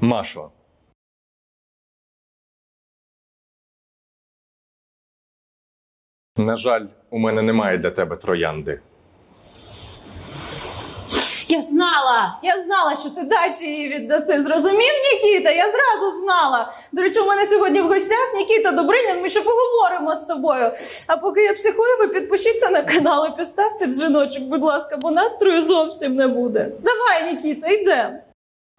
Машо. На жаль, у мене немає для тебе троянди. Я знала! Я знала, що ти далі її віддаси. Зрозумів, Нікіта? Я зразу знала. До речі, у мене сьогодні в гостях Нікіта Добринян. Ми ще поговоримо з тобою. А поки я психую, ви підпишіться на канал і поставте дзвіночок, будь ласка, бо настрою зовсім не буде. Давай, Нікіта, йдемо.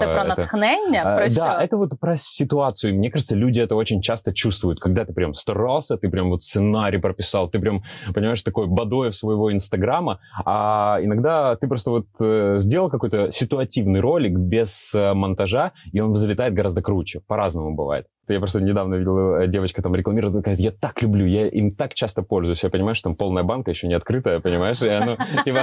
Це про Это- натхнення, А, про що? Да, это вот про ситуацию. Мне кажется, люди это очень часто чувствуют, когда ты прям старался, ты прям вот сценарий прописал, ты прям, понимаешь, такой Бадоев своего Инстаграма, а иногда ты просто вот э, сделал какой-то ситуативный ролик без э, монтажа, и он взлетает гораздо круче. По-разному бывает. Я просто недавно видел, э, девочка там рекламирует, она говорит, я так люблю, я им так часто пользуюсь. Я понимаю, что там полная банка еще не открытая, понимаешь? И оно, типа...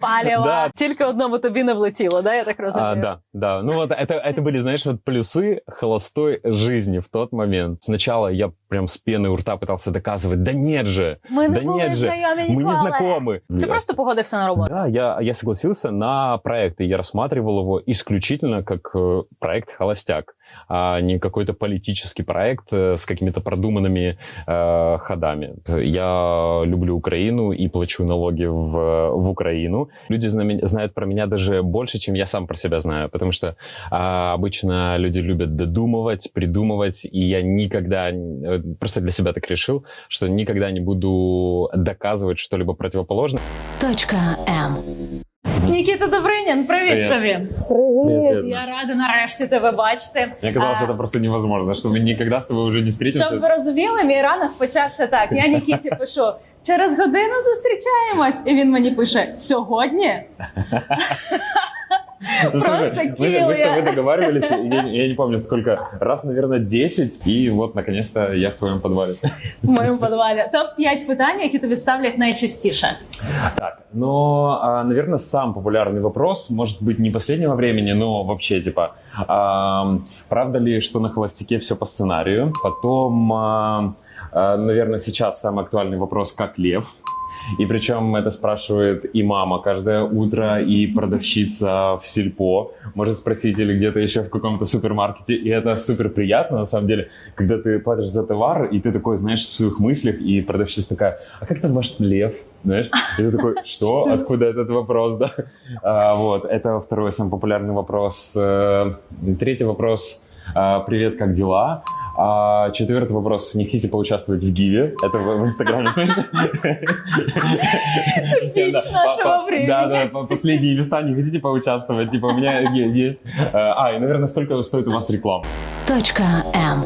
Паліва. Да. Тільки одному тобі не влетіло, да? Я так розумію. А, да, да. Ну вот это, это были, знаешь, вот плюсы холостой жизни в тот момент. Сначала я прям с пены у рта пытался доказывать, да нет же, Ми не да були нет же, знайомі мы ніколи. не знакомы. Ти просто погодився на роботу. Да, я, я согласился на проект, и я рассматривал его исключительно как э, проект «Холостяк», а не какой-то политический проект э, с какими-то продуманными э, ходами. Я люблю Украину и плачу налоги в, в Украину. Люди зна- меня- знают про меня даже больше, чем я сам про себя знаю, потому что а, обычно люди любят додумывать, придумывать, и я никогда, э, просто для себя так решил, что никогда не буду доказывать что-либо противоположное. Точка М. Нікіта Добринян, привіт, Привіт. тобі. Привіт. Я рада нарешті тебе бачити. Я казалось, А, это просто невозможно, что мы никогда с тобой уже не встретимся. Щоб ви розуміли, мій ранок почався так. Я Нікіті пишу: через годину зустрічаємось, і він мені пише: сьогодні. Ну, Просто слушай, мы, мы с килли. тобой договаривались, я, я не помню сколько, раз, наверное, 10, и вот, наконец-то, я в твоем подвале. В моєму підвалі. Топ 5 питань, які тобі ставлять найчастіше. Так, но, а, наверное, сам популярный вопрос, может быть, не последнего времени, но вообще, типа, ам, правда ли, что на холостяке все по сценарию? Потом, а, а, наверное, сейчас самый актуальный вопрос, как лев? и причем это спрашивает и мама каждое утро, и продавщица в сельпо. Может спросить или где-то еще в каком-то супермаркете. И это супер приятно, на самом деле, когда ты платишь за товар, и ты такой, знаешь, в своих мыслях, и продавщица такая, а как там ваш лев? Знаешь? И ты такой, что? Откуда этот вопрос, да? А, вот, это второй самый популярный вопрос. Э, Третий вопрос. а, Привет, как дела? А четвертый вопрос. Не хотите поучаствовать в Гиве? Это в, в Инстаграме, знаешь? Все, да. Бич нашего По- по- времени. Да, да, по- последние места не хотите поучаствовать? Типа у меня е- есть... э, А, и, наверное, сколько стоит у вас реклама? Точка М.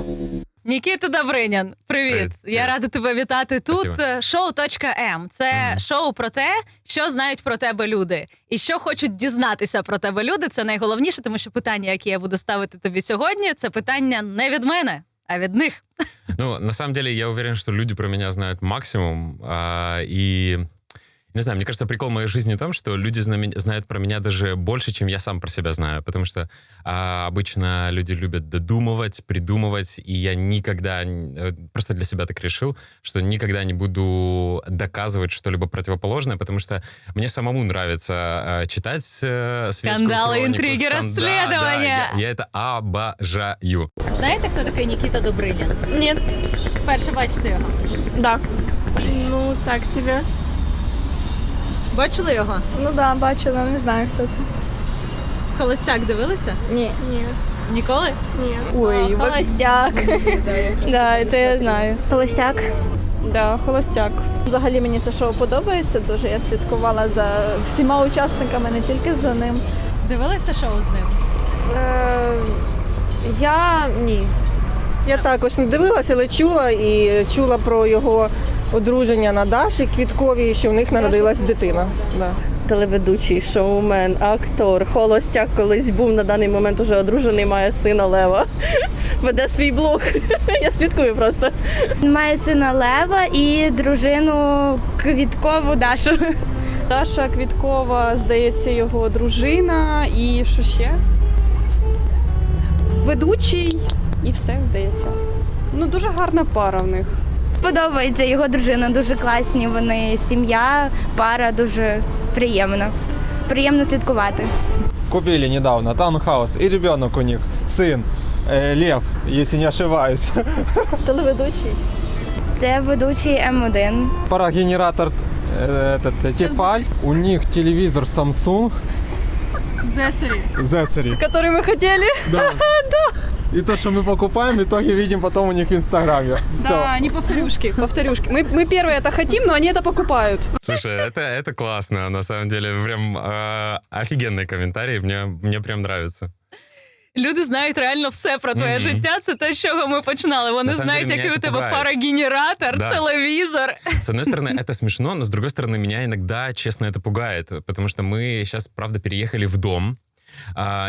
Нікіта Добринян, привіт. Привіт. Я рада тебе вітати тут. Спасибо. Е, Шоу «Точка М». Це Мгм. шоу про те, що знають про тебе люди, і що хочуть дізнатися про тебе люди. Це найголовніше, тому що питання, які я буду ставити тобі сьогодні, це питання не від мене, А від них. Ну, на самом деле, я уверен, что люди про меня знают максимум. а, и не знаю, мне кажется, прикол моей жизни в том, что люди зна- меня- знают про меня даже больше, чем я сам про себя знаю. Потому что а, обычно люди любят додумывать, придумывать, и я никогда, н- э, просто для себя так решил, что никогда не буду доказывать что-либо противоположное, потому что мне самому нравится а, читать э, светскую Скандалы, хронику, интриги, скан- да, да, расследования. я, я это обожаю. Знаєте, хто такий Нікіта Добринян? Ні, Вперше бачите його. да. Ну, так себе. Бачили його? Ну да, бачила, не знаю, хто це. Холостяк дивилися? Ні. Ні. Ніколи? Ні. Ой, холостяк. Да, це я знаю. Холостяк. Да, холостяк. Взагалі мені це шоу подобається дуже. Я слідкувала за всіма учасниками, не тільки за ним. Дивилися шоу з ним? Е, я ні. Я також не дивилася, але чула і чула про його одруження на Даші Квітковій, що в них народилась дитина. Да. телеведучий, шоумен, актор, холостяк колись був на даний момент уже одружений, має сина Лева. Веде свій блог. Я слідкую просто. Має сина Лева і дружину Квіткову Дашу. Даша Квіткова, здається, його дружина і що ще? Ведучий і все, здається. Ну, дуже гарна пара в них. Подобається його дружина, дуже класні. Вони сім'я, пара дуже приємна. Приємно слідкувати. купили недавно, таунхаус, и ребенок у них, сын, э, Лев, если не ошибаюсь. Телеведучий. Це ведучий М1. Парогенератор э, этот, э, Тефаль, у них телевизор Samsung, Зесері. Зесери. Который мы хотели. Да. И то, что мы покупаем, в итоге видим потом у них в Инстаграме. Все. они повторюшки, повторюшки. Мы, мы первые это хотим, но они это покупают. Слушай, это, это классно, на самом деле. Прям э, офигенный комментарий, мне, мне прям нравится. Люди знають реально все про твоє Мгм. життя. Це те, з чого ми починали. Вони знають, деле, який у тебе парогенератор, Да. телевізор. С одной стороны, это смешно, но с другой стороны, меня иногда, честно, это пугает, потому что мы сейчас, правда, переехали в дом,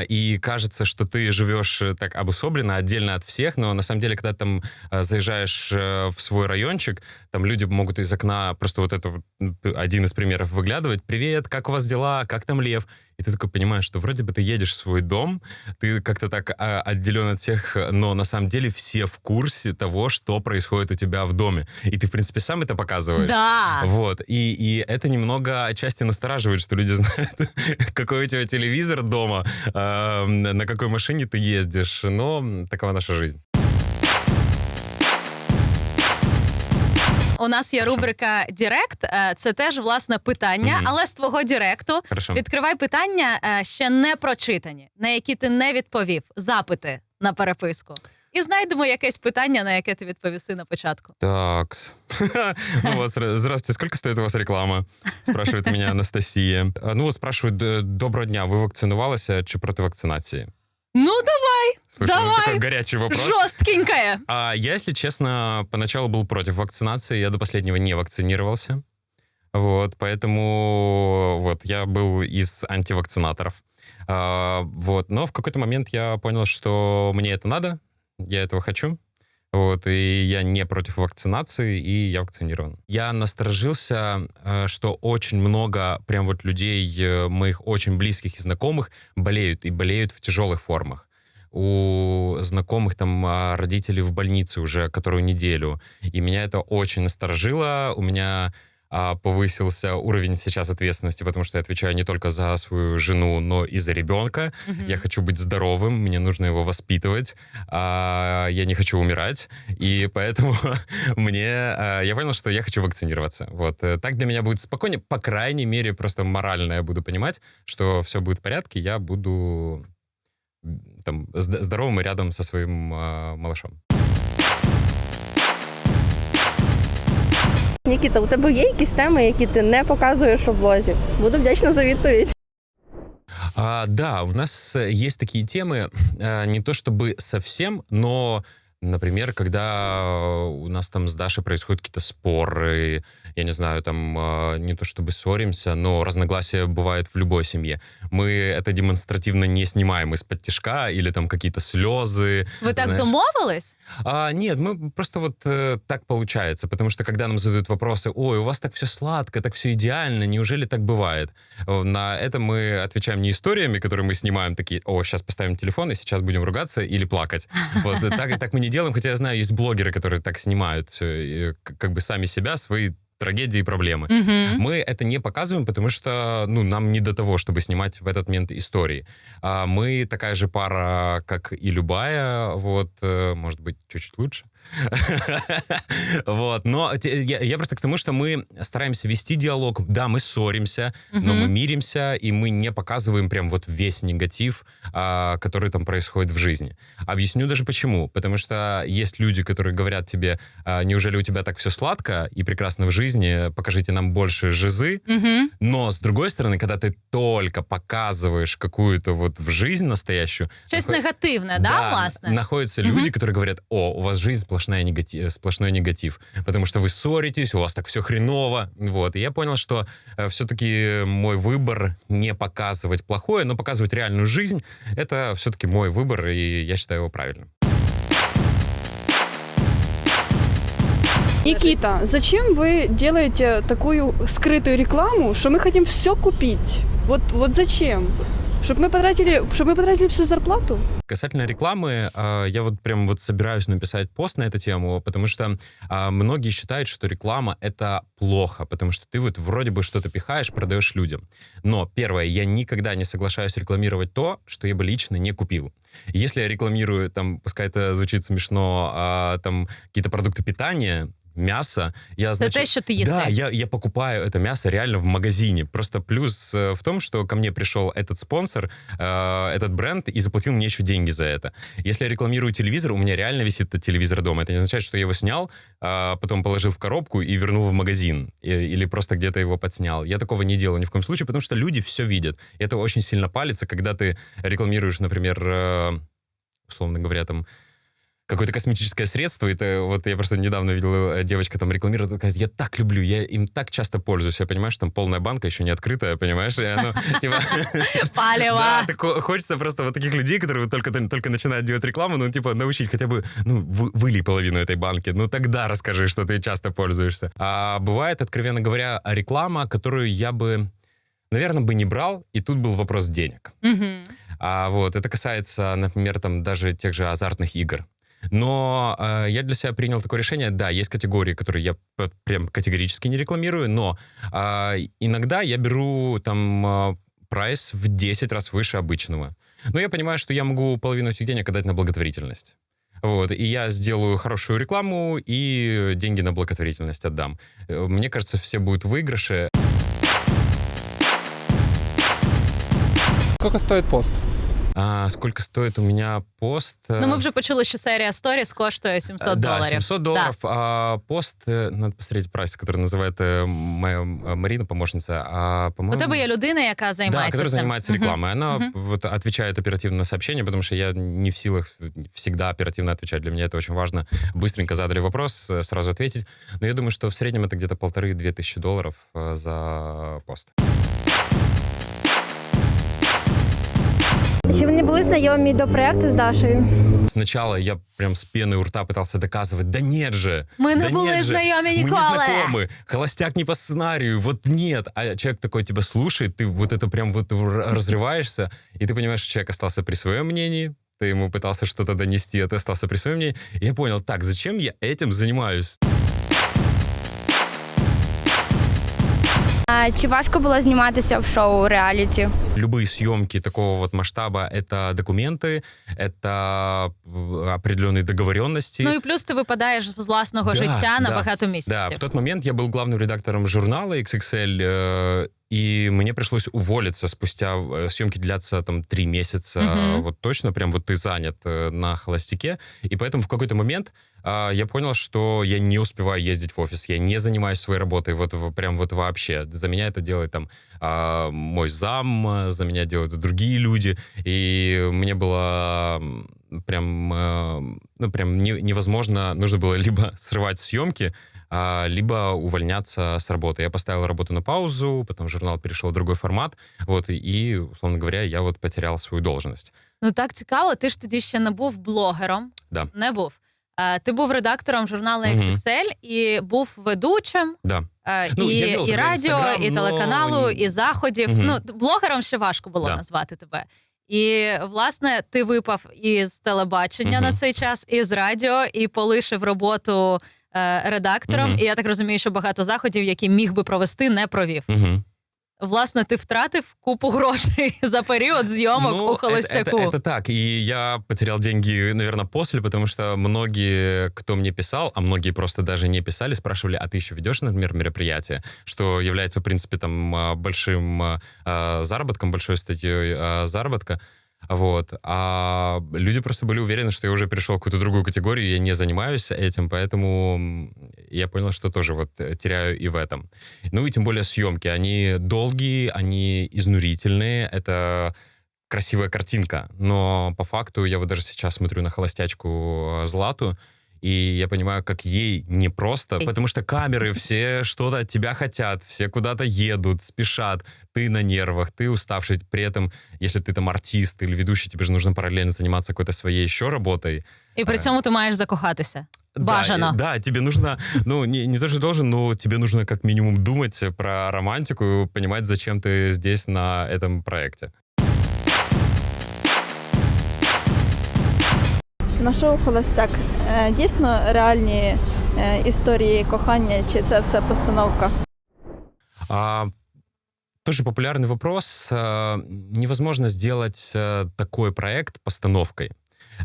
и кажется, что ты живешь э, так обособленно, отдельно от всех, но на самом деле, когда там а, заезжаешь э, в свой райончик, там люди могут из окна просто вот это один из примеров выглядывать. Привет, как у вас дела? Как там лев? И ты такой понимаешь, что вроде бы ты едешь в свой дом, ты как-то так а, отделен от всех, но на самом деле все в курсе того, что происходит у тебя в доме. И ты, в принципе, сам это показываешь. Да. Вот. И, и это немного отчасти настораживает, что люди знают, какой у тебя телевизор дома, а, на какой машине ты ездишь. Но такова наша жизнь. У нас є рубрика Дірект. Е, Це теж власне питання, Мгм. але з твого діректу. Хорошо. Відкривай питання е, ще не прочитані, на які ти не відповів. Запити на переписку. І знайдемо якесь питання, на яке ти відповіси на початку. Так. Ну вот, здравствуйте, сколько стоит у вас реклама? Спрашивает меня Анастасия. А, Ну спрашивают, доброго дня, ви вакцинувалися чи проти вакцинації? Ну давай, Слушай, ну давай. такой горячий вопрос. жорсткенькая. А я, если честно, поначалу был против вакцинации, я до последнего не вакцинировался. Вот, поэтому вот я был из антивакцинаторов. А, вот, но в какой-то момент я понял, что мне это надо, я этого хочу. Вот, и я не против вакцинации, и я вакцинирован. Я насторожился, э, что очень много прям вот людей, э, моих очень близких и знакомых, болеют, и болеют в тяжелых формах у знакомых там а, родителей в больнице уже которую неделю. И меня это очень насторожило. У меня а, повысился уровень сейчас ответственности, потому что я отвечаю не только за свою жену, но и за ребенка. Я хочу быть здоровым, мне нужно его воспитывать. а, я не хочу умирать. И поэтому мне... а, я понял, что я хочу вакцинироваться. Вот. э, Так для меня будет спокойнее. По крайней мере, просто морально я буду понимать, что все будет в порядке, я буду там зд- здоровым и рядом со своим а, малышом. Нікіта, у тебе є якісь теми, які ти не показуєш у блозі? Буду вдячна за відповідь. А, да, у нас э, есть такие темы, э, не то чтобы совсем, но, например, когда у нас там с Дашей происходят какие-то споры, я не знаю, там э, не то чтобы ссоримся, но разногласия бывают в любой семье. Мы это демонстративно не снимаем из-под тишка или там какие-то слезы. Ви так знаешь. домовились? А, нет, мы просто вот э, так получается, потому что когда нам задают вопросы, ой, у вас так все сладко, так все идеально, неужели так бывает? Э, На это мы отвечаем не историями, которые мы снимаем, такие, о, сейчас поставим телефон и сейчас будем ругаться или плакать. Вот э, так, так мы не делаем, хотя я знаю, есть блогеры, которые так снимают э, как бы сами себя, свои трагедии и проблемы. Угу. Мы это не показываем, потому что ну, нам не до того, чтобы снимать в этот момент истории. А мы такая же пара, как и любая, вот, э, может быть, чуть-чуть лучше. Вот, но я, просто к тому, что мы стараемся вести диалог. Да, мы ссоримся, но мы миримся, и мы не показываем прям вот весь негатив, а, который там происходит в жизни. Объясню даже почему. Потому что есть люди, которые говорят тебе, а, неужели у тебя так все сладко и прекрасно в жизни, покажите нам больше жизы. Но, с другой стороны, когда ты только показываешь какую-то вот в жизнь настоящую... Щось наход- негативне, да, власне? находятся люди, которые говорят, о, у вас жизнь сплошная негатив, сплошной негатив, потому что вы ссоритесь, у вас так все хреново. Вот. И я понял, что все-таки мой выбор не показывать плохое, но показывать реальную жизнь, это все-таки мой выбор, и я считаю его правильным. Никита, зачем вы делаете такую скрытую рекламу, что мы хотим все купить? Вот, вот зачем? Щоб ми потратили, щоб ми потратили всю зарплату. Касательно рекламы, а, я вот прям вот собираюсь написать пост на эту тему, потому что а, многие считают, что реклама — это плохо, потому что ты вот вроде бы что-то пихаешь, продаешь людям. Но первое, я никогда не соглашаюсь рекламировать то, что я бы лично не купил. Если я рекламирую, там, пускай это звучит смешно, а, там какие-то продукты питания, мясо, я, значит, те, що ти їси. да, я, я покупаю это мясо реально в магазине. Просто плюс э, в том, что ко мне пришел этот спонсор, э, этот бренд, и заплатил мне еще деньги за это. Если я рекламирую телевизор, у меня реально висит этот телевизор дома. Это не означает, что я его снял, а потом положил в коробку и вернул в магазин. И- или просто где-то его подснял. Я такого не делаю ни в коем случае, потому что люди все видят. И это очень сильно палится, когда ты рекламируешь, например, э, условно говоря, там, какое-то косметическое средство. Это вот я просто недавно видел, э, девочка там рекламирует, такая, я так люблю, я им так часто пользуюсь. Я понимаю, что там полная банка еще не открытая, понимаешь? И оно, типа, Палево. да, хочется просто вот таких людей, которые только, только начинают делать рекламу, ну, типа, научить хотя бы, ну, вы- вылей половину этой банки, ну, тогда расскажи, что ты часто пользуешься. А бывает, откровенно говоря, реклама, которую я бы, наверное, бы не брал, и тут был вопрос денег. Мгм. А вот это касается, например, там даже тех же азартных игр. Но э, я для себя принял такое решение. Да, есть категории, которые я прям категорически не рекламирую, но а, иногда я беру там а, прайс в 10 раз выше обычного. Но я понимаю, что я могу половину этих денег отдать на благотворительность. Вот, и я сделаю хорошую рекламу и деньги на благотворительность отдам. Э, Мне кажется, все будут в выигрыше. Сколько стоит пост? А сколько стоит у меня пост? Ну, ми вже почули, що серія сторіс коштує 700 Э, да, доларів. 700 долларов. А пост, э, надо посмотреть прайс, который называет э, моя э, Марина, помощница. А, У по-моему... тебе є людина, яка Да, займається которая цим. занимается Мгм. рекламой. Она Мгм. вот отвечает оперативно на сообщения, потому что я не в силах всегда оперативно отвечать. Для меня это очень важно. Быстренько задали вопрос, э, сразу ответить. Но я думаю, что в среднем это где-то полторы-две тысячи долларов э, за пост. Чи вони були знайомі до проекту з Дашею? Сначала я прям с пены у рта пытался доказывать, да нет же, Ми не да були нет же, знайомі Мы не ніколи. знакомы. Холостяк не по сценарию. Вот нет. А человек такой тебя слушает, ты вот это прям вот р- разрываешься, и ты понимаешь, что человек остался при своем мнении, ты ему пытался что-то донести, а ты остался при своем мнении. И я понял, так, зачем я этим занимаюсь? А, чи важко було зніматися в шоу реаліті? Любые съемки такого вот масштаба — это документы, это э, определенные договоренности. Ну і плюс ти випадаєш з власного Да, життя на да, багато місяців. Да, в тот момент я был главным редактором журнала XXL, э, и мне пришлось уволиться спустя... э, Съемки длятся там три месяца, Мгм. вот точно, прям вот ты занят э, на холостяке. И поэтому в какой-то момент а, я понял, что я не успеваю ездить в офис, я не занимаюсь своей работой, вот прям вот вообще. За меня это делает там а, мой зам, а, за меня делают другие люди, и мне было прям, э, ну, прям не- невозможно, нужно было либо срывать съемки, либо увольняться с работы. Я поставил работу на паузу, потом журнал перешел в другой формат, вот, и, условно говоря, я вот потерял свою должность. Ну так цікаво, ти ж тоді ще не був блогером. Да. Не був. Е, Ти був редактором журналу. XXL і був ведучим Да. е, Ну, і, і радіо, і телеканалу, ні- і заходів. Мгм. Ну, блогером ще важко було Да. назвати тебе. І власне ти випав із телебачення Мгм. на цей час, і з радіо, і полишив роботу редактором. Мгм. І я так розумію, що багато заходів, які міг би провести, не провів. Мгм. Власне, ти втратив купу грошей за період зйомок Ну, у это- холостяку. Это, это так. И я потерял деньги, наверное, после, потому что многие, кто мне писал, а многие просто даже не писали, спрашивали, а ты еще ведешь, например, мероприятие, что является, в принципе, там а, большим а, а, заработком, большой статьей а, заработка. Вот. А люди просто были уверены, что я уже перешел в какую-то другую категорию, я не занимаюсь этим, поэтому я понял, что тоже вот э, теряю и в этом. Ну и тем более съемки. Они долгие, они изнурительные, это красивая картинка, но по факту я вот даже сейчас смотрю на холостячку э, Злату, и я понимаю, как ей непросто, потому что камеры все что-то от тебя хотят, все куда-то едут, спешат, ты на нервах, ты уставший, при этом, если ты там артист или ведущий, тебе же нужно параллельно заниматься какой-то своей еще работой. І при цьому ти маєш закохатися. Да, Бажано. и- Да, тебе нужно, ну, не, не то, что должен, но тебе нужно как минимум думать про романтику и понимать, зачем ты здесь на этом проекте. На шоу Холостяк е, дійсно реальні е, історії кохання, чи це все постановка? А, тоже популярный вопрос. А, невозможно сделать а, такой проект постановкой.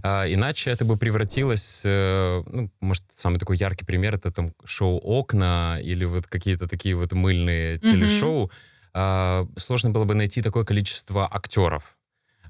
А, иначе это бы превратилось, э, ну, может, самый такой яркий пример это там шоу «Окна» или вот какие-то такие вот мыльные Мгм. телешоу. А, сложно было бы найти такое количество актеров.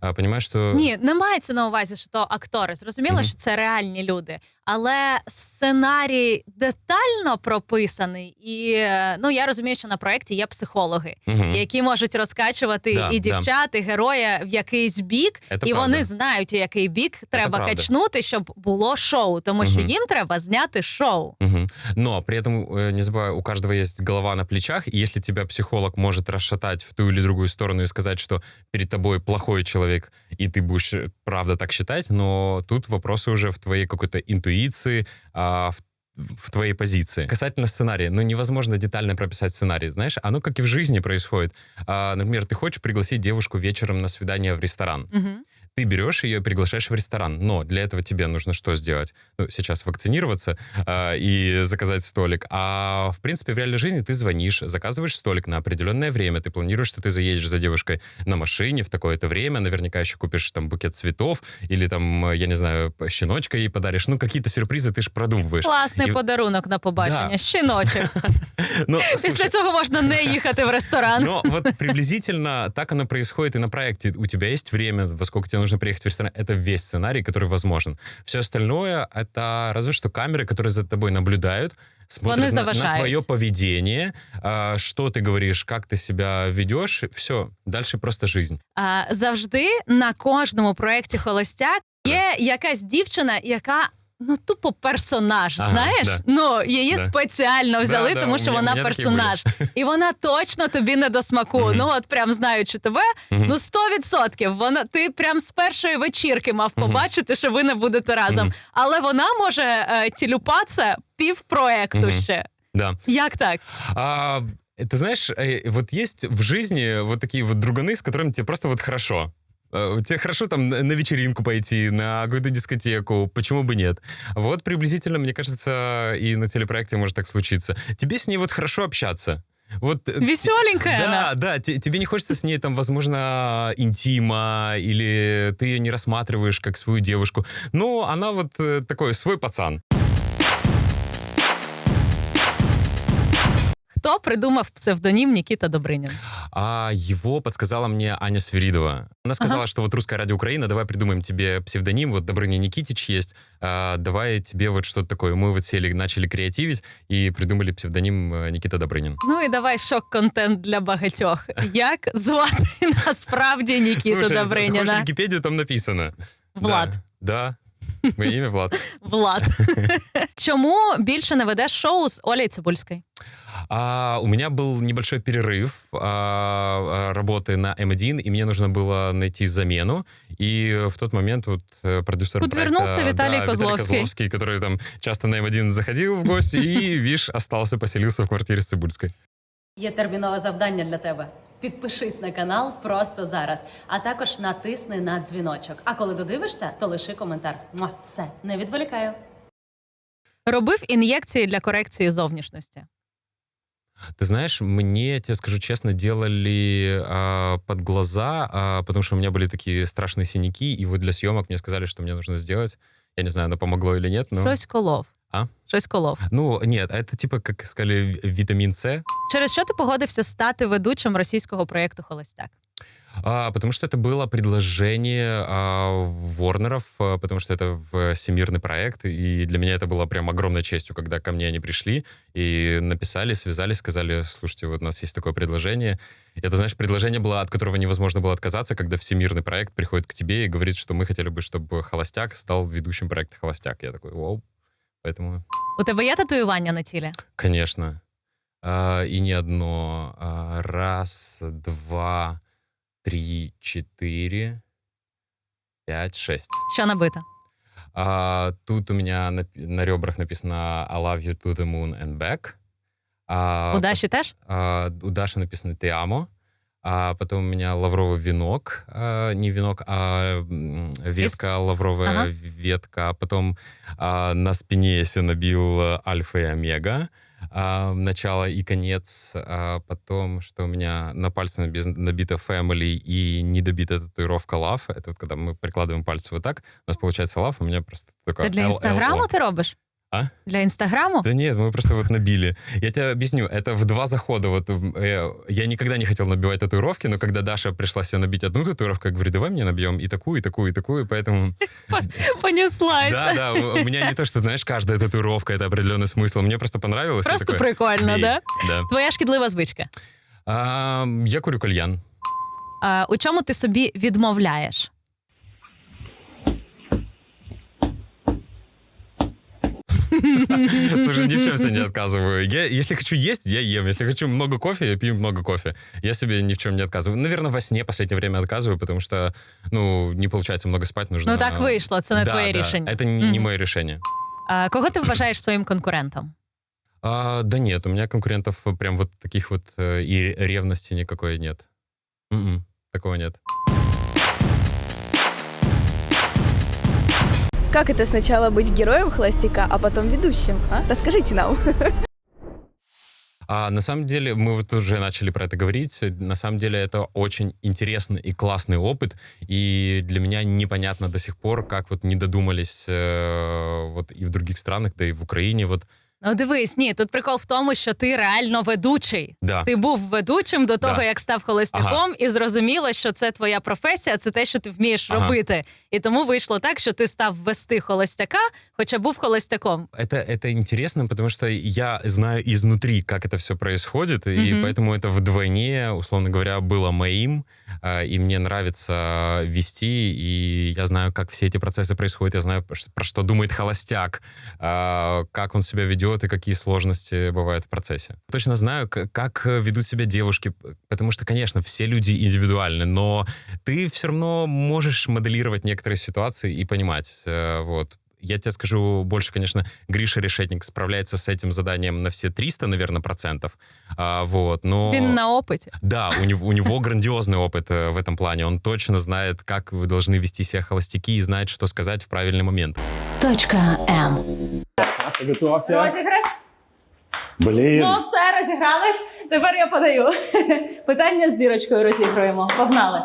А, понимаешь, что... Ні, не мається на увазі, що то актори. Зрозуміло, Мгм. що це реальні люди, але сценарій детально прописаний. І е, ну я розумію, що на проєкті є психологи, Мгм. які можуть розкачувати Да, і да. дівчат, і героя в якийсь бік, Это і правда. вони знають, у який бік треба правда. качнути, щоб було шоу, тому що Мгм. їм треба зняти шоу. Мгм. Но при этом, э, не забывай, у каждого есть голова на плечах, и если тебя психолог может расшатать в ту или другую сторону и сказать, что перед тобой плохой человек, и ты будешь э, правда так считать, но тут вопросы уже в твоей какой-то интуиции, А, в в твоей позиции. Касательно сценария, ну невозможно детально прописать сценарий, знаешь, оно как и в жизни происходит. А, например, ты хочешь пригласить девушку вечером на свидание в ресторан, Угу ты берешь ее и приглашаешь в ресторан. Но для этого тебе нужно что сделать? Ну, сейчас вакцинироваться а, и заказать столик. А в принципе в реальной жизни ты звонишь, заказываешь столик на определенное время. Ты планируешь, что ты заедешь за девушкой на машине в такое-то время. Наверняка еще купишь там букет цветов или там, э, я не знаю, щеночка ей подаришь. Ну, какие-то сюрпризы ты же продумываешь. Класний І- подарунок на побачення. Да. Щіночок. Ну, Після слушай, цього можна не їхати в ресторан. Но вот приблизительно так оно происходит и на проекте. У тебя есть время, во сколько тебе нужно приехать в ресторан. Это весь сценарий, который возможен. Все остальное — это разве что камеры, которые за тобой наблюдают, Вони смотрят на, на заважають. твое поведение, а, что ты говоришь, как ты себя ведешь. Все, дальше просто жизнь. А, завжди на кожному проєкті Холостяк є якась дівчина, яка. Ну, тупо персонаж, Ага, знаєш? да. Ну, її Да. спеціально взяли, Да, да, тому у що мене- вона у мене такі персонаж. І вона точно тобі не до смаку. Мгм. Ну, от прям знаючи тебе, Мгм. ну 100%. Вона, ти прям з першої вечірки мав Мгм. побачити, що ви не будете разом. Мгм. Але вона може е, тілюпатися півпроекту Мгм. ще. Да. Як так? А, ты знаешь, э, вот есть в жизни вот такие вот друганы, с которыми тебе просто вот хорошо. Э, Тебе хорошо там на вечеринку пойти, на какую-то дискотеку, почему бы нет? Вот приблизительно, мне кажется, и на телепроекте может так случиться. Тебе с ней вот хорошо общаться. Вот, э, Веселенькая да, она. да, те- тебе не хочется с ней там, возможно, интима, или ты ее не рассматриваешь как свою девушку. Но она вот э, такой свой пацан. Хто придумав псевдонім Нікіта Добринін? А его подсказала мне Аня Свиридова. Она сказала, Ага. что вот русская радио Украина, давай придумаем тебе псевдоним, вот Добрыня Никитич есть, а, давай тебе вот что-то такое. Мы вот сели, начали креативить и придумали псевдоним э, Никита Добрынин. Ну і давай шок-контент для багатьох. Як звати насправді Нікіту Слушай, за- заходишь в Добриніна? Википедию, там написано. Влад. Да, да. Мое имя Влад. Влад. Чому більше не ведеш шоу з Олею Цибульською? А, у меня был небольшой перерыв а, а, работы на М1, и мне нужно было найти замену. И в тот момент вот э, продюсер Тут проекта, вернулся Виталий да, Козловский. Козловский, который там часто на М1 заходил в гости, и, видишь, остался, поселился в квартире с Цибульской. Є термінове завдання для тебе. Підпишись на канал просто зараз, а також натисни на дзвіночок. А коли додивишся, то лиши коментар. Муа, все, не відволікаю. Робив ін'єкції для корекції зовнішності. Ты знаешь, мне, тебе скажу честно, делали а, под глаза, а, потому что у меня были такие страшные синяки, и вот для съемок мне сказали, что мне нужно сделать. Я не знаю, оно помогло или нет, но... Щось колов. А? Щось колов. Ну, нет, это типа, как сказали, ви- витамин С. Через що ти погодився стати ведучим російського проєкту Холостяк? А, потому что это было предложение а, Ворнеров, а, потому что это в- всемирный проект, и для меня это было прям огромной честью, когда ко мне они пришли и написали, связались, сказали, слушайте, вот у нас есть такое предложение. И это, знаешь, предложение было, от которого невозможно было отказаться, когда всемирный проект приходит к тебе и говорит, что мы хотели бы, чтобы Холостяк стал ведущим проекта Холостяк. Я такой, вау. Поэтому, У тебе є татуювання на тілі? конечно. А, и не одно. А, раз, два, три, четыре, пять, шесть. Що набито? А, тут у меня на, на ребрах написано I love you to the moon and back. А, У Даші теж? а, у Даши написано Te amo. а потом у меня лавровый венок, а, не венок, а м, ветка, лавровая Ага. ветка, а потом а, на спине я себе набил э, альфа и омега, а, начало и конец, а потом, что у меня на пальце наби- набита family и недобита татуировка love, это вот когда мы прикладываем пальцы вот так, у нас получается love, у меня просто Це для LLO. інстаграму ти робиш? А? Для інстаграму? Да нет, мы просто вот набили. Я тебе объясню, это в два захода. Вот э, я никогда не хотел набивать татуировки, но когда Даша пришла себе набить одну татуировку, я говорю, давай мне набьем и такую, и такую, и такую, поэтому... Понеслась. Да, да, у у меня не то, что, знаешь, каждая татуировка — это определенный смысл. Мне просто понравилось. я Просто такой, прикольно, «Бей». да? Да. Твоя шкідлива звичка. А, я курю кальян. А, у чому ти собі відмовляєш? Слушай, ни в чем себе не отказываю. Я, если хочу есть, я ем. Если хочу много кофе, я пью много кофе. Я себе ни в чем не отказываю. Наверное, во сне последнее время отказываю, потому что, ну, не получается много спать, нужно... Ну так вийшло, це не Да, твоє да, рішення. Это не, не Мгм. мое решение. А, кого ти вважаєш своїм конкурентом? А, да нет, у меня конкурентов прям вот таких вот э, и ревности никакой нет. М-м, такого нет. Как это сначала быть героем холостяка, а потом ведущим? А? Расскажите нам. А на самом деле, мы вот уже начали про это говорить, на самом деле это очень интересный и классный опыт, и для меня непонятно до сих пор, как вот не додумались э, вот и в других странах, да и в Украине, вот, Ну дивись, ні, тут прикол в тому, що ти реально ведучий. да. Ти був ведучим до того, Да. як став холостяком, і зрозуміло, що це твоя професія, це те, що ти вмієш Ага. робити. І тому вийшло так, що ти став вести холостяка, хоча був холостяком. Это, это интересно, потому что я знаю изнутри, как это все происходит, и Мгм. поэтому это вдвойне, условно говоря, было моим, а, и мне нравится вести, и я знаю, как все эти процессы происходят, я знаю, про ш- про что думает холостяк, а, как он себя ведет и какие сложности бывают в процессе. Точно знаю, как э, ведут себя девушки, потому что, конечно, все люди индивидуальны, но ты все равно можешь моделировать некоторые ситуации и понимать, э, вот, я тебе скажу больше, конечно, Гриша Решетник справляется с этим заданием на все 300, наверное, процентов. А, вот, но... Він на опиті. Да, у него, у него грандиозный опыт э, в этом плане. Он точно знает, как вы должны вести себя холостяки и знает, что сказать в правильный момент. Точка М. Готовься. Розіграш? Блин. Ну, все, розігрались. Тепер я подаю. Питання з зірочкою розігруємо. Погнали.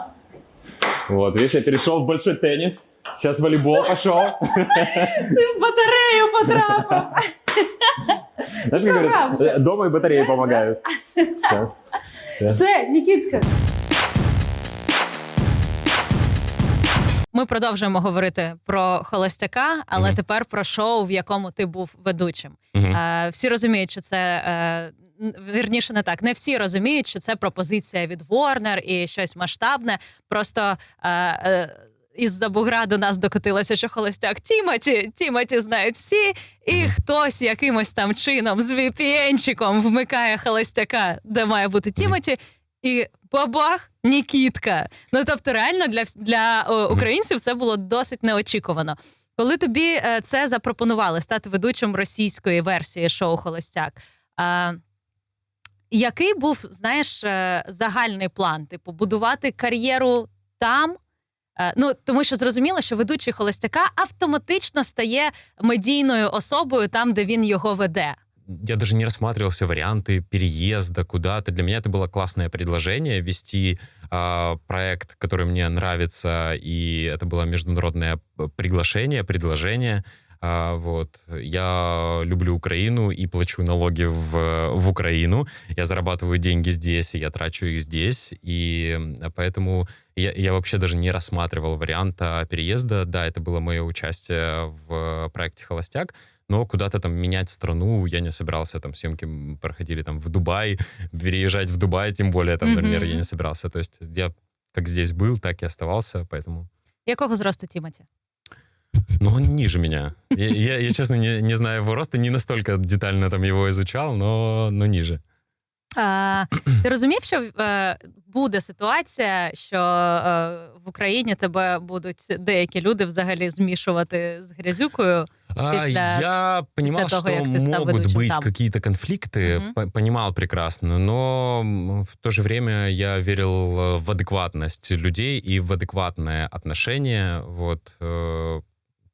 Вот, видишь, я перешел в большой теннис. Сейчас волейбол пошел. Ти в батарею потрапив. Знаешь, как говорят, э, дома и батареи помогают. Все, Нікітка. Ми продовжуємо говорити про холостяка, але тепер про шоу, в якому ти був ведучим. Е, всі розуміють, що це е, вірніше не так. Не всі розуміють, що це пропозиція від Warner і щось масштабне. Просто е, е, із-за бугра до нас докотилося, що холостяк Тімоті, Тімоті знають всі, і хтось якимось там чином з VPN-чиком вмикає холостяка, де має бути Тімоті, і бабах, Нікітка. Ну тобто, реально для, для о, українців це було досить неочікувано. Коли тобі е, це запропонували стати ведучим російської версії шоу Холостяк, е, який був, знаєш, е, загальний план? Типу, будувати кар'єру там? Е, Ну, тому що зрозуміло, що ведучий холостяка автоматично стає медійною особою там, де він його веде. я даже не рассматривал все варианты переезда куда-то. Для меня это было классное предложение вести а, проект, который мне нравится, и это было международное п- приглашение, предложение. А, вот. Я люблю Украину и плачу налоги в, в Украину. Я зарабатываю деньги здесь, и я трачу их здесь. И поэтому я, я вообще даже не рассматривал варианта переезда. Да, это было мое участие в проекте «Холостяк», но куда-то там менять страну я не собирался. Там съемки проходили там в Дубай, переезжать в Дубай, тем более там, например, Мгм. я не собирался. То есть я как здесь был, так и оставался, поэтому... Якого зросту Тімоті? Но он ниже меня. Я, я, я, честно, не, не знаю его роста, не настолько детально там его изучал, но, но ниже. А, ти розумів, що е, буде ситуація, що е, в Україні тебе будуть деякі люди взагалі змішувати з грязюкою? А, Після- я понимал, того, что як ти став могут ведучим быть там. какие-то конфликты, Мгм. по- понимал прекрасно, но м, в то же время я верил э, в адекватность людей и в адекватное отношение, вот, э,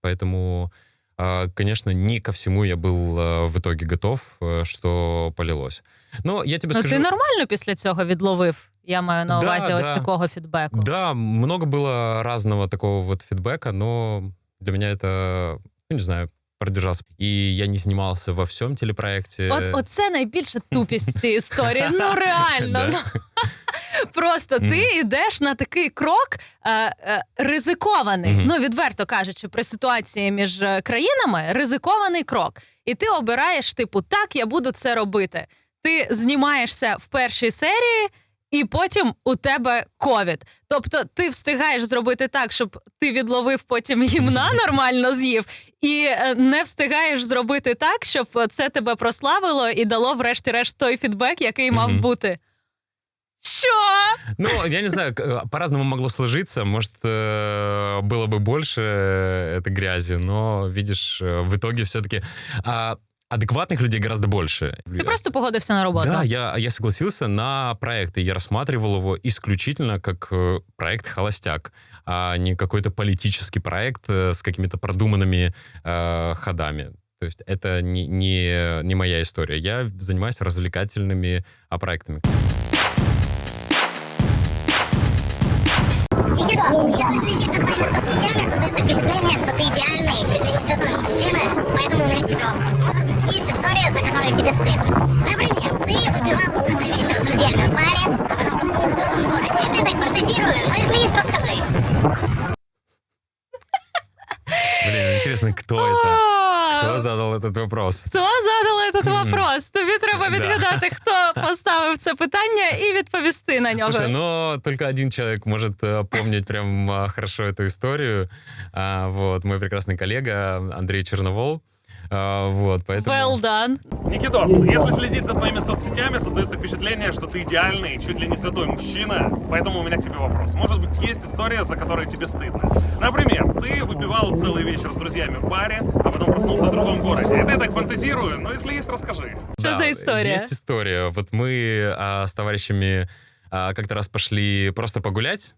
поэтому, а, конечно, не ко всему я был э, в итоге готов, э, что полилось. Но я тебе Ну, скажу... ти нормально після цього відловив? Я маю на Да, увазі ось да. такого фідбеку. Да, много было разного такого вот фидбэка, но для меня это, ну, не знаю, продержался. И я не снимался во всем телепроекте. От оце найбільша тупість цієї історії. Ну реально. Просто ти йдеш на такий крок е, е, ризикований. Мгм. Ну, відверто кажучи, при ситуації між е, країнами ризикований крок. І ти обираєш, типу, так, я буду це робити. Ти знімаєшся в першій серії. І потім у тебе ковід. Тобто ти встигаєш зробити так, щоб ти відловив потім гімна нормально з'їв, і е, не встигаєш зробити так, щоб це тебе прославило і дало врешті-решт той фідбек, який мав Мгм. бути. Що? Ну, я не знаю, к- по-разному могло сложиться. Может, э, было бы больше э, этой грязи, но, видишь, э, в итоге все-таки адекватных людей гораздо больше. Ти просто погодився на роботу. Да, я, я согласился на проект, и я рассматривал его исключительно как э, проект «Холостяк», а не какой-то политический проект э, с какими-то продуманными э, ходами. То есть это не, не, не моя история. Я занимаюсь развлекательными а, проектами. Никитос, если следить за твоими соцсетями, создается впечатление, что ты идеальный, чуть ли не святой мужчина. Поэтому у меня тебе вопрос. Может быть, есть история, за которую тебе стыдно? Например, ты выпивал целый вечер с друзьями в баре, а потом проснулся в другом городе. И ты так фантазируешь, но если есть, расскажи. Блин, интересно, кто это? Кто задал этот вопрос? Хто задав этот Мгм. вопрос? Тобі треба Да. відгадати, хто поставив це питання, і відповісти на нього. Слушай, но только один человек может э, помнить прям а, хорошо эту историю. А, вот, мой прекрасный коллега Андрей Черновол. А, вот, поэтому... Well done. Никитос, если следить за твоими соцсетями, создается впечатление, что ты идеальный, чуть ли не святой мужчина. Поэтому у меня к тебе вопрос. Может быть, есть история, за которой тебе стыдно? Например, ты выпивал целый вечер с друзьями в баре, а потом проснулся в другом городе. И ты так фантазирую, но если есть, расскажи. Что за история? Есть история. Вот мы а, с товарищами а, как-то раз пошли просто погулять.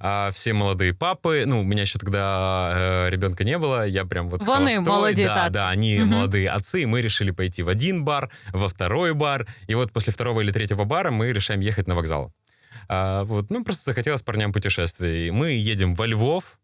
А, все молодые папы, ну, у меня еще тогда э, ребенка не было, я прям вот Вони холостой. молоді, да, так. да, они Мгм. молодые отцы, и мы решили пойти в один бар, во второй бар, и вот после второго или третьего бара мы решаем ехать на вокзал. А, вот, ну, просто захотелось парням путешествий. Мы едем во Львов,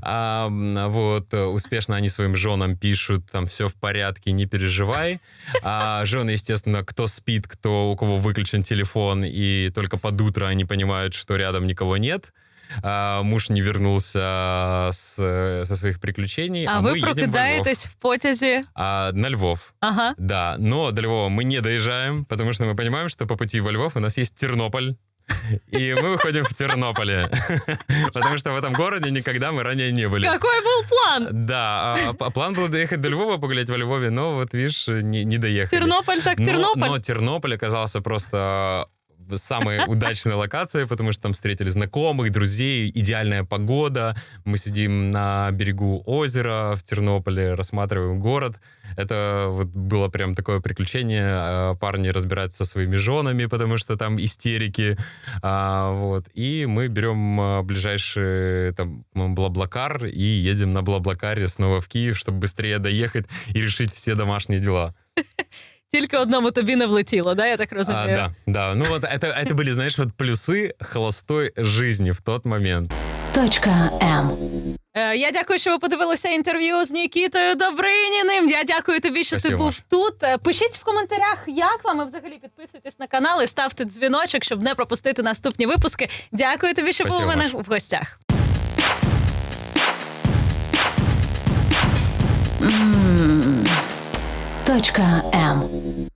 а, вот, успешно они своим женам пишут, там все в порядке, не переживай. А жены, естественно, кто спит, кто у кого выключен телефон, и только под утро они понимают, что рядом никого нет. А, муж не вернулся с, э, со своих приключений, А а, Львов. прокидаєтесь в потязі. А, на Львов. Ага. Да, но до Львова мы не доезжаем, потому что мы понимаем, что по пути во Львов у нас есть Тернополь. И мы выходим в Тернополе. Потому что в этом городе никогда мы ранее не были. Какой був план? Да, а план был доехать до Львова, погулять во Львове, но вот видишь, не, не доехали. Тернополь так Но- Тернополь. Но, Тернополь оказался просто самой удачной локацией, потому что там встретили знакомых, друзей, идеальная погода. Мы сидим на берегу озера в Тернополе, рассматриваем город. Это вот было прям такое приключение. А, Парни разбираются со своими женами, потому что там истерики. А, вот. И мы берем а, ближайший там Блаблакар и едем на Блаблакаре снова в Киев, чтобы быстрее доехать и решить все домашние дела. Тільки одному тобі не влетіло, да? Я так А, розумію. да, да. Ну вот это, это были, знаешь, вот плюсы холостой жизни в тот момент. Точка М. Е, Я дякую, що ви подивилися інтерв'ю з Нікітою Добриніним. Я дякую тобі, що ти Спасибо, був Маш. тут. Е, Пишіть в коментарях, як вам і взагалі підписуйтесь на канал і ставте дзвіночок, щоб не пропустити наступні випуски. Дякую тобі, що був Спасибо, у мене Маш. в гостях. Точка М.